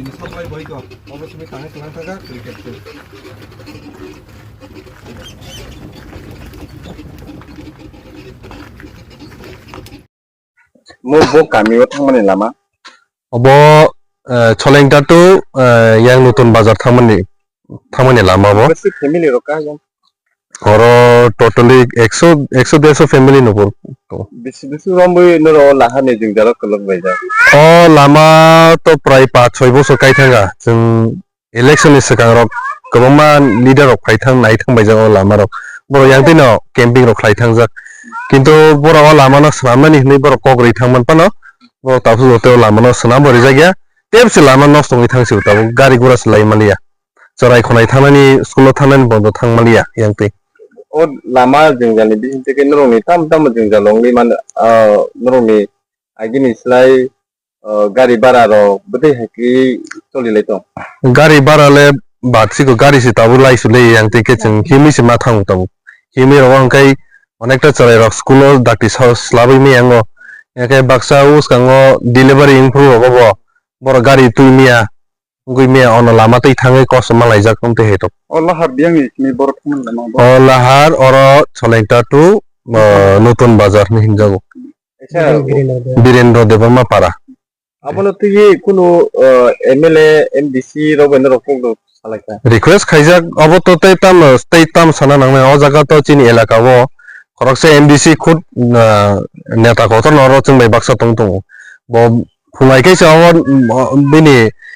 ini sampai baik kok. Apa sih misalnya tulang kakak kriket tuh. মোৰ বৌ কামিও থাকমানি লামা হ'ব চলেংটাটো ইয়াৰ নতুন বাজাৰ থাকমানি থাকমানি লামা হ'ব ফেমিলি ઘર ટોટલી એકસો એકસો દેડસો ફેમિલી નો પૂરતો લામા તો પ્રાય પાંચ છ બોસો કાઈ થંગા જન ઇલેક્શન ની સકાંગ રોક ગબમા લીડર રોક ફાઈ થંગ નાઈ થંગ બાઈજા ઓ લામા રોક બોરો યાંગ તિન કેમ્પિંગ રોક ફાઈ થંગ જક কিন্তু বড় লামা না সামানি হিনি বড় কগ্রি থামন পান বড় তাপস জতে লামা না সানা বড় জায়গা তেপসে লামা নষ্ট খনাই থানানি স্কুল থানানি বন্ধ থাকমালিয়া ইয়াংতে o lama jengjang ni bisin teke nurung ni tam tam jengjang long ni man nurung ni agi ni slai gari bara ro bete haki soli lai tong gari bara le bakshi ko gari si tabu lai su le yang teke chen himi si ma thang tabu himi ro wang kai অনেকটা চলে রক school ডাক্তি স্লাবই মি আঙ্গ একে বাক্সা উস কাঙ্গ delivery improve হব বড় গাড়ি তুই মিয়া gime ono lama tei thangai kos malai jak tong te hetok olahar biangi ni borot mun lama olahar oro cholaita tu নতুন বাজার নি হিনজাগো বীরেন্দ্র দেবমা পাড়া আপনার থেকে কোনো এমএলএ এমডিসি রবেন্দ্র রকম রিকুয়েস্ট খাইজাক অবততে তাম স্টেট তাম সানা নামে অ জায়গা তো চিনি এলাকা ও খরকসে এমডিসি খুদ নেতা কত নরচন বাই বাক্সা তং তং ব ফুমাইকে চাওয়া বিনি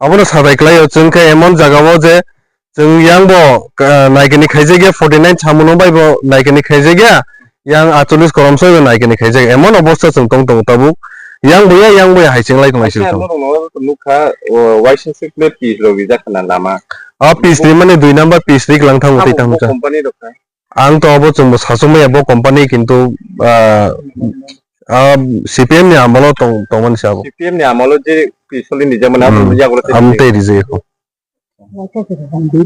abono sadai klai chung ke emon jaga bo je chung yang bo naikini khaije ge 49 chamuno bai bo naikini khaije ge yang 48 korom so bo naikini khaije emon obostha chung tong tong tabu yang bo ya yang bo hai ching lai tong isu tong mukha waisin sik le pi lo visa khana nama a piece ni mane dui number piece rik lang thang utai thang cha company dokha ang to abo chung sasumai abo company kintu CPM নি আমল তমান CPM নি আমল যে solini jaman hapo mjango la amteri zeko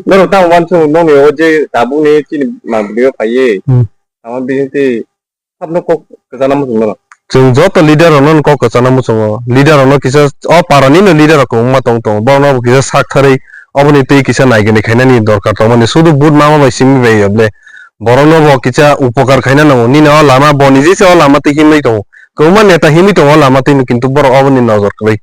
lero tamu wantu nomi oje tabu ne chini mabulio paye ama binti habno ko kesana musu nono chung joto leader onon ko kesana musu ngo leader onon kisa o parani no leader ko umma tong tong ba no kisa sakhare অবনি তুই কিসা নাই কেনে খাইনা নি দরকার তো মানে শুধু বুট মামা ভাই সিমি ভাই হবলে বড় নব কিচা উপকার খাইনা নাও নি না লামা বনিজিছে লামাতে হিমি তো কৌমা নেতা হিমি তো লামাতে কিন্তু বড় অবনি নজর করাই